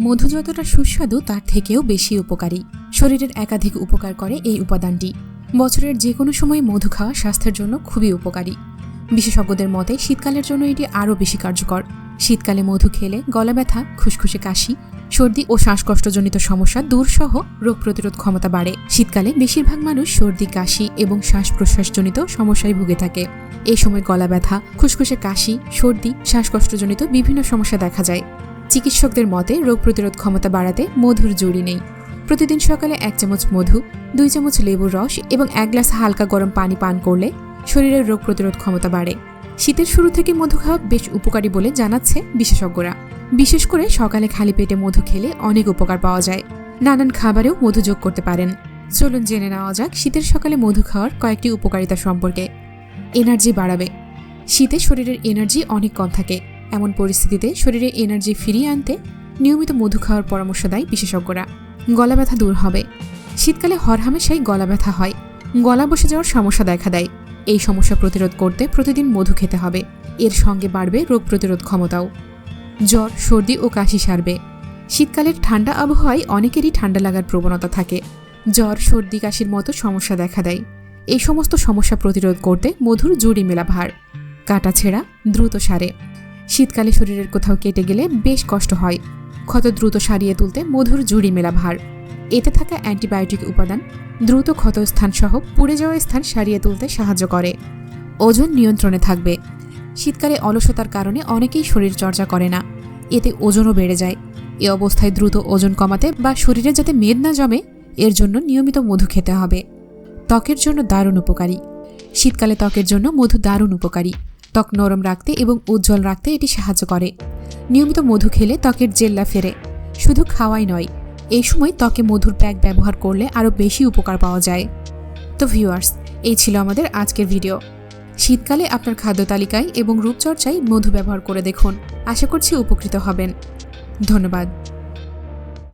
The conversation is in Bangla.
মধু যতটা সুস্বাদু, তার থেকেও বেশি উপকারী। শরীরের একাধিক উপকার করে এই উপাদানটি। বছরের যে কোনো সময় মধু খাওয়া স্বাস্থ্যের জন্য খুবই উপকারী। বিশেষজ্ঞদের মতে, শীতকালের জন্য এটি আরও বেশি কার্যকর। শীতকালে মধু খেলে গলা ব্যথা, খুসখুসে কাশি, সর্দি ও শ্বাসকষ্টজনিত সমস্যা দূরসহ রোগ প্রতিরোধ ক্ষমতা বাড়ে। শীতকালে বেশিরভাগ মানুষ সর্দি, কাশি এবং শ্বাস প্রশ্বাসজনিত সমস্যায় ভুগে থাকে। এই সময় গলা ব্যথা, খুসখুসে কাশি, সর্দি, শ্বাসকষ্টজনিত বিভিন্ন সমস্যা দেখা যায়। চিকিৎসকদের মতে, রোগ প্রতিরোধ ক্ষমতা বাড়াতে মধুর জুড়ি নেই। প্রতিদিন সকালে এক চামচ মধু, দুই চামচ লেবুর রস এবং এক গ্লাস হালকা গরম পানি পান করলে শরীরের রোগ প্রতিরোধ ক্ষমতা বাড়ে। শীতের শুরু থেকে মধু খাওয়া বেশ উপকারী বলে জানাচ্ছে বিশেষজ্ঞরা। বিশেষ করে সকালে খালি পেটে মধু খেলে অনেক উপকার পাওয়া যায়। নানান খাবারেও মধু যোগ করতে পারেন। চলুন জেনে নেওয়া যাক শীতের সকালে মধু খাওয়ার কয়েকটি উপকারিতা সম্পর্কে। এনার্জি বাড়াবে। শীতে শরীরের এনার্জি অনেক কম থাকে। এমন পরিস্থিতিতে শরীরে এনার্জি ফিরিয়ে আনতে নিয়মিত মধু খাওয়ার পরামর্শ দেয় বিশেষজ্ঞরা। গলা ব্যথা দূর হবে। শীতকালে হরহামেশাই গলা ব্যথা হয়। গলা বসে যাওয়ার সমস্যা দেখা দেয়। এই সমস্যা প্রতিরোধ করতে প্রতিদিন মধু খেতে হবে। এর সঙ্গে বাড়বে রোগ প্রতিরোধ ক্ষমতাও। জ্বর, সর্দি ও কাশি সারবে। শীতকালের ঠান্ডা আবহাওয়ায় অনেকেরই ঠান্ডা লাগার প্রবণতা থাকে। জ্বর, সর্দি, কাশির মতো সমস্যা দেখা দেয়। এই সমস্ত সমস্যা প্রতিরোধ করতে মধুর জুড়ি মেলা ভার কাটা ছেঁড়া দ্রুত সারে। শীতকালে শরীরের কোথাও কেটে গেলে বেশ কষ্ট হয়। ক্ষত দ্রুত সারিয়ে তুলতে মধুর জুড়ি মেলা ভার। এতে থাকা অ্যান্টিবায়োটিক উপাদান দ্রুত ক্ষতস্থান সহ পুড়ে যাওয়া স্থান সারিয়ে তুলতে সাহায্য করে। ওজন নিয়ন্ত্রণে থাকবে। শীতকালে অলসতার কারণে অনেকেই শরীর চর্চা করে না। এতে ওজনও বেড়ে যায়। এ অবস্থায় দ্রুত ওজন কমাতে বা শরীরে যাতে মেদ না জমে, এর জন্য নিয়মিত মধু খেতে হবে। ত্বকের জন্য দারুণ উপকারী। শীতকালে ত্বকের জন্য মধু দারুণ উপকারী। ত্বক নরম রাখতে এবং উজ্জ্বল রাখতে এটি সাহায্য করে। নিয়মিত মধু খেলে ত্বকের জেল্লা ফেরে। শুধু খাওয়াই নয়, এই সময় ত্বকে মধুর প্যাক ব্যবহার করলে আরও বেশি উপকার পাওয়া যায়। তো ভিউয়ার্স, এই ছিল আমাদের আজকের ভিডিও। শীতকালে আপনার খাদ্য তালিকায় এবং রূপচর্চায় মধু ব্যবহার করে দেখুন। আশা করছি উপকৃত হবেন। ধন্যবাদ।